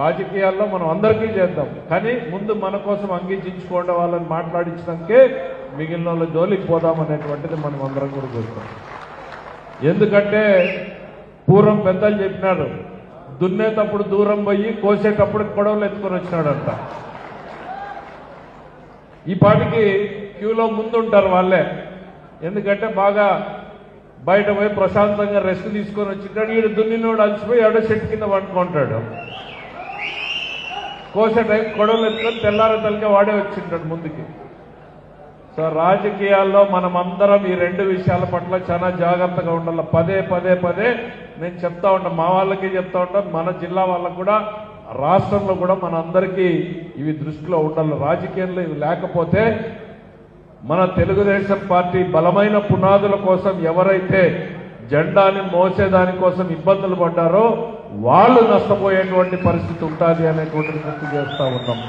రాజకీయాల్లో మనం అందరికీ చేద్దాం. కానీ ముందు మన కోసం అంగీకరించుకోండి వాళ్ళని మాట్లాడించడానికే మిగిలిన వాళ్ళ జోలికి పోదాం అనేటువంటిది మనం అందరం కూడా చూస్తాం. ఎందుకంటే పూర్వం పెద్దలు చెప్పినారు దున్నేటప్పుడు దూరం పోయి కోసేటప్పుడు గొడవలు ఎత్తుకొని వచ్చినాడంట. ఈ పాటికి క్యూలో ముందుంటారు వాళ్ళే. ఎందుకంటే బాగా బయట పోయి ప్రశాంతంగా రెస్ట్ తీసుకొని వచ్చింటాడు ఈడు దున్నినోడు అలసిపోయి ఎడో చెట్టు కింద పడుకుంటాడు కోసే టైం గొడవలు ఎత్తుకొని తెల్లార తలకే వాడే వచ్చింటాడు ముందుకి. సో రాజకీయాల్లో మనం అందరం ఈ రెండు విషయాల పట్ల చాలా జాగ్రత్తగా ఉండాలి. పదే పదే పదే నేను చెప్తా ఉంటా. మా వాళ్ళకి చెప్తా ఉంటాను మన జిల్లా వాళ్ళకు కూడా రాష్ట్రంలో కూడా మన అందరికీ ఇవి దృష్టిలో ఉండాలి. రాజకీయంలో ఇవి లేకపోతే మన తెలుగుదేశం పార్టీ బలమైన పునాదుల కోసం ఎవరైతే జెండాని మోసేదాని కోసం ఇబ్బందులు పడ్డారో వాళ్ళు నష్టపోయేటువంటి పరిస్థితి ఉంటుంది అనేటువంటిది గుర్తు చేస్తా ఉన్నాం.